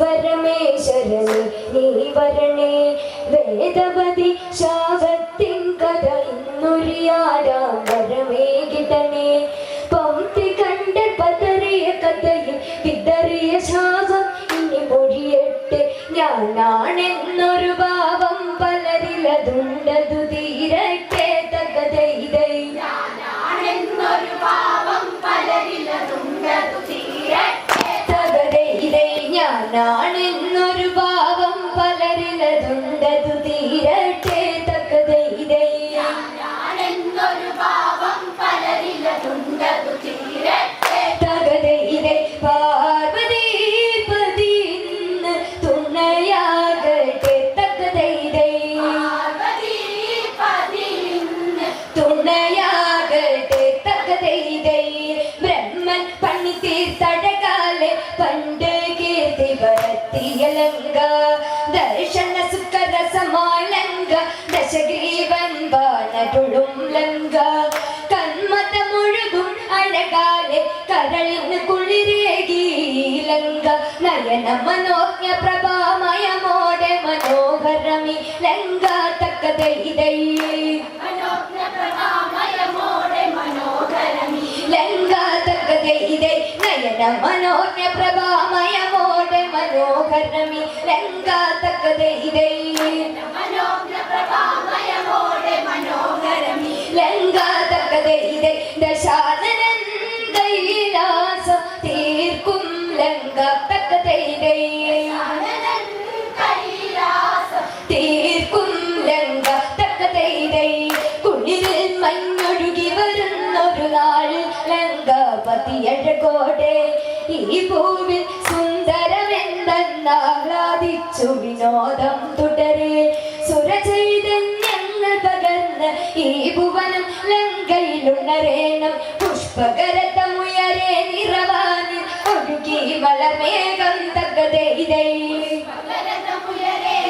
പരമേശ്വരനെ നീ വരണേ. വേദവതി ശാപത്തിൻ കഥ ഇന്നൊരിയാരാം വരമേകിടണേ പംക്തി ബാണരുളും ലങ്ക കന്മതമൊഴുകും അഴകാലെ കരളിന് കുളിരേകി ലങ്ക. നയന മനോജ്ഞ പ്രഭാമയമോടെ മനോഹരമി ലങ്ക. തക്കതൈതൈ മനോജ്ഞ പ്രഭാമയമോടെ മനോഹരമീ ലങ്കാതകതൈതൈ നയന മനോജ്ഞ പ്രഭാമയമോടെ മനോഹരമി ലങ്കാതകതൈതൈ മനോജ്ഞ പ്രഭാമയമോടെ മനോഹരമീ ലങ്കാതകതൈതൈ ദശാനനൻ കൈലാസം തീർക്കും ലങ്കാതകതൈതൈ ആനന്ദൻ തീർക്കും ലങ്കാതകതൈതൈ കുളിരിൽ മഞ്ഞൊഴുകി വരുന്നൊരു നാളിൽ ലങ്കാപതിയഴകോടെ ഈ ഭൂവിൽ സുന്ദരമെന്തെന്നാഹ്ലാദിച്ചു വിനോദം തുടരെ ഈ ഭുവനം ലങ്കയിലുണരേണം. പുഷ്പകരതമുയരേ നിറവാനി ഒഴുകി വളമേകം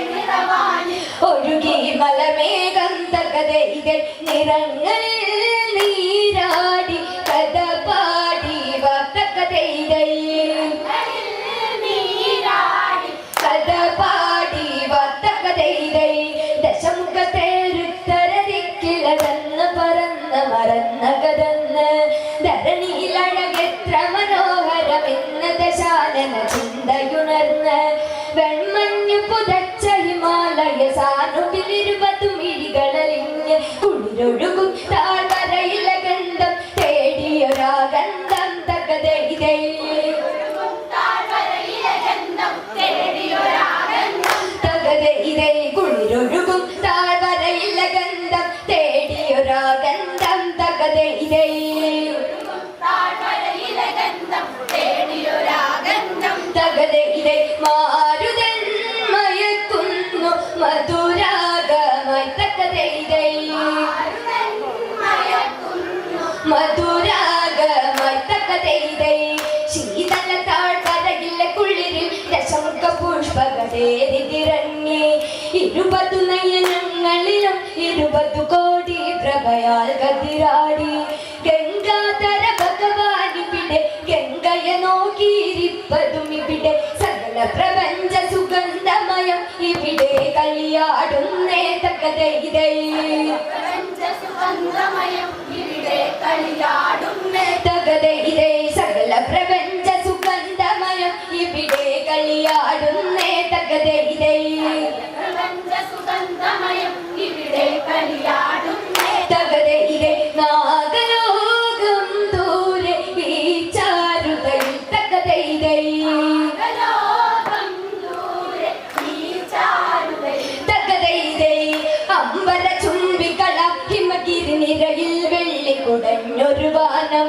നിറവാനിൽ ഒഴുകി വളമേകം തകതൈതൈ നിറങ്ങളിൽ പുഷ്പകടേരിറങ്ങി ഇരുപതു നയനങ്ങളിലും ഇരുപതു കോടി പ്രഭയാൽ കതിരാടി. ഗംഗാധര ഭഗവാനിവിടെ ഗംഗയെ നോക്കിയിരിപ്പതും ഇവിടെ. സകല പ്രപഞ്ച സുഗന്ധമയം ഇവിടെ കളിയാടുന്നേ തക്കതൈതൈ പ്രപഞ്ച സുഗന്ധമയം അമ്പര ചുംബികള ഹിമഗിരി നിരയിൽ വെള്ളി കുടഞ്ഞൊരു വാനം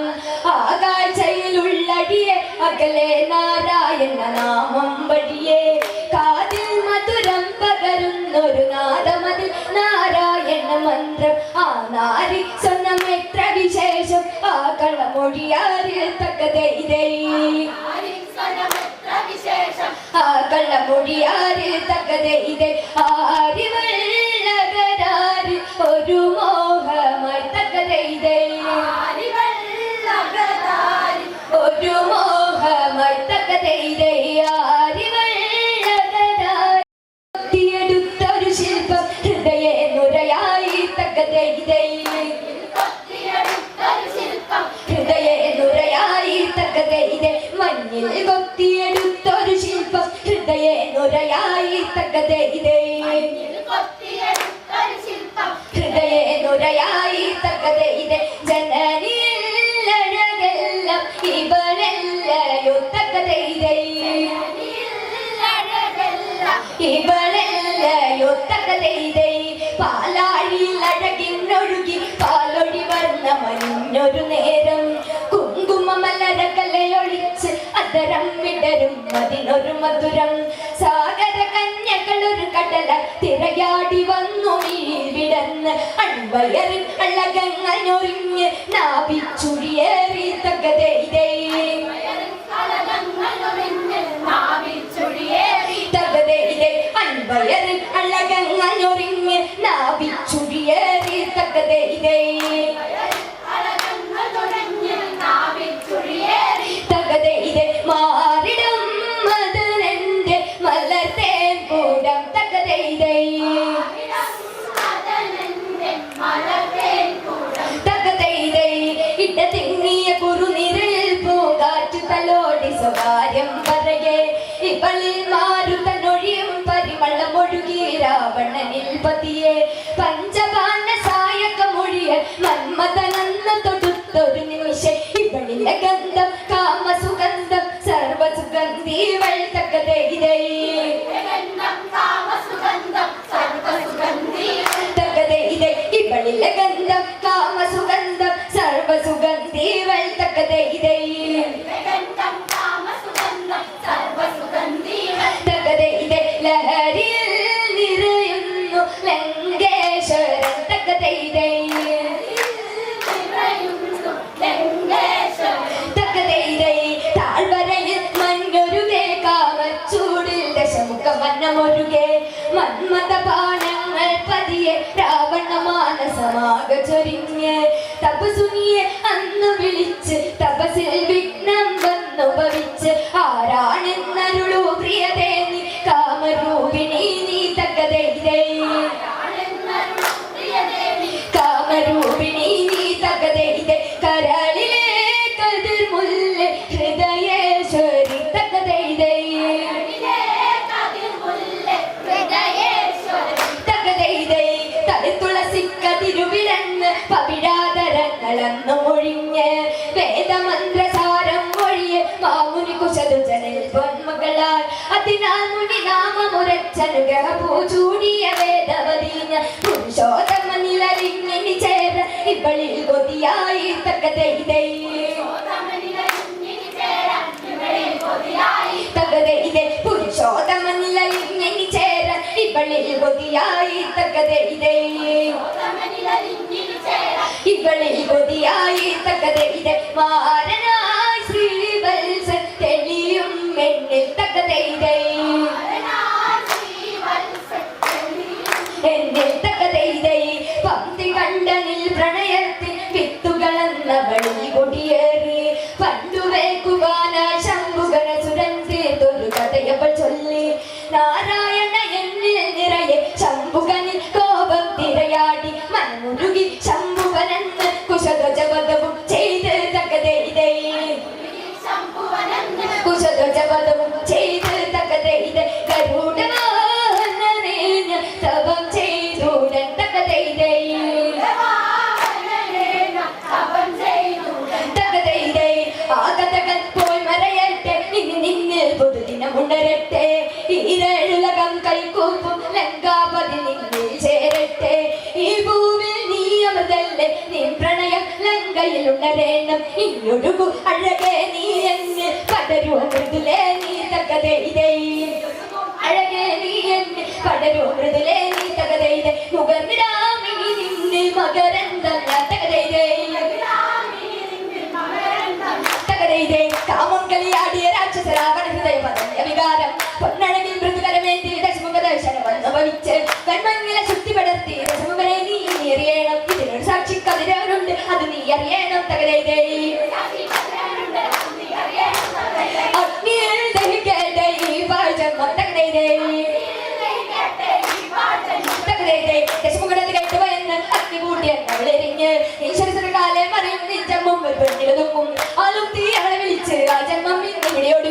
ആകാശയിലുള്ളടിയെ അകലെ നാരായണ നാമം വഴിയെ കാതിൽ മധുരം പകരുന്നൊരു നാദമതിൽ നാരായണ മന്ത്രം. ആ നാരി സ്വന്തം എത്ര വിശേഷം ആ കളമൊഴിയാറിൽ തകതൈതൈ ನೋಡಿ ಯಾರು ತಕ್ಕದೆ ಇದೆ ಆ നുരയായി തകതേ ഇതേ. മണ്ണിൽ കൊത്തിയെടുത്തൊരു ശില്പം. ഹൃദയ നുരയായി തകതേ ഇതേ. ജനനിയല്ലഴകെല്ലാം ഇവളെല്ലയോ തകതേ ഇതേ. അഴകെല്ലാം ഇവളെല്ലയോ തകതേ ഇതേ. പാലാഴിയിൽ അഴകിന്നൊഴുകി പാലൊഴി വർണ മഞ്ഞൊരു നേരം കുങ്കുമമലരകലയൊളിച്ച് അതരം വിടരും അതിനൊരു മധുരം. തിരയാടി വന്നു വിടന്ന് അൺവയറിൻ അഴകങ്ങഞ്ഞൊരിഞ്ഞ് നാവിച്ചുഴിയേറി തകതേ തകതയിലേ ഗന്ധം കാമസുഗന്ധം സർവസുഗന്ധി തകതയിലെ ഇവളിലെ ഗന്ധം കാമസുഗന്ധം സർവസുഗന്ധീവൾ തകതയിലേ ഗന്ധം കാമസുഗന്ധം സർവസുഗന്ധി തകതയിലെ ലഹരിയിൽ നിറയുന്നു ലങ്കേശ്വരൻ തകതയിലേ നിറയുന്നു ലങ്കേശ്വരൻ Angaczarinie, tak bezunie, നാമമുരച്ചനുഗ്രഹ പൂചൂടിയ വേദവതീഞ്ഞ പുരുഷോത്തമ നിലരിഞ്ഞിനി ചേര ഇവളിൽ കൊതിയായി തക്ക കൊതിയായി തകതയിലെ പുരുഷോത്തമ നിലരിഞ്ഞിനി ചേര ഇവളിൽ കൊതിയായി തക്ക ചേരാൻ ഇവളിൽ കൊതിയായി തകതയിലെ മാരനായി ഉണരേണം ഇനിയൊഴുകു അഴകേ നീ എന്ന് പടരൂ മൃദുലേ നീ തകതയിലെ അഴകേ നീ എന്ന് പടരൂ നീ തകതയിലെ മുഖർന്നിടാമിനി നിന്നിൽ മകരന്തം തകതയിലെ തകരയിലെ കാമം കളിയാടിയ രാക്ഷസ രാവണ ഹൃദയ പതഞ്ഞ വികാരം പൊന്നഴകിൽ മൃദുകരമേന്തി ദശമുഖ ദർശനം അനുഭവിച്ച് കൺമങ്ങില ശുദ്ധി പടർത്തി ദശമുഖനെ നീ അറിയണം ഇതിനൊരു സാക്ഷി കതിരവനുണ്ട് അത് നീ അറിയണം തകരയിലെ അഗ്നിയിൽ ദഹിക്കട്ടെ ഈ പാചകം തകരയിലെ തകരയിലെ ദശമുഖനത് കേട്ടുവെന്ന് അഗ്നി കൂട്ടിയ അവളെരിഞ്ഞ് ഈശ്വരകാലെ മറിയും നിജമ്മും പെണ്ണിലതൊക്കും ആലും തീ അവളെ വിളിച്ച് ആ ജന്മം ഇന്നിവിടെയോട്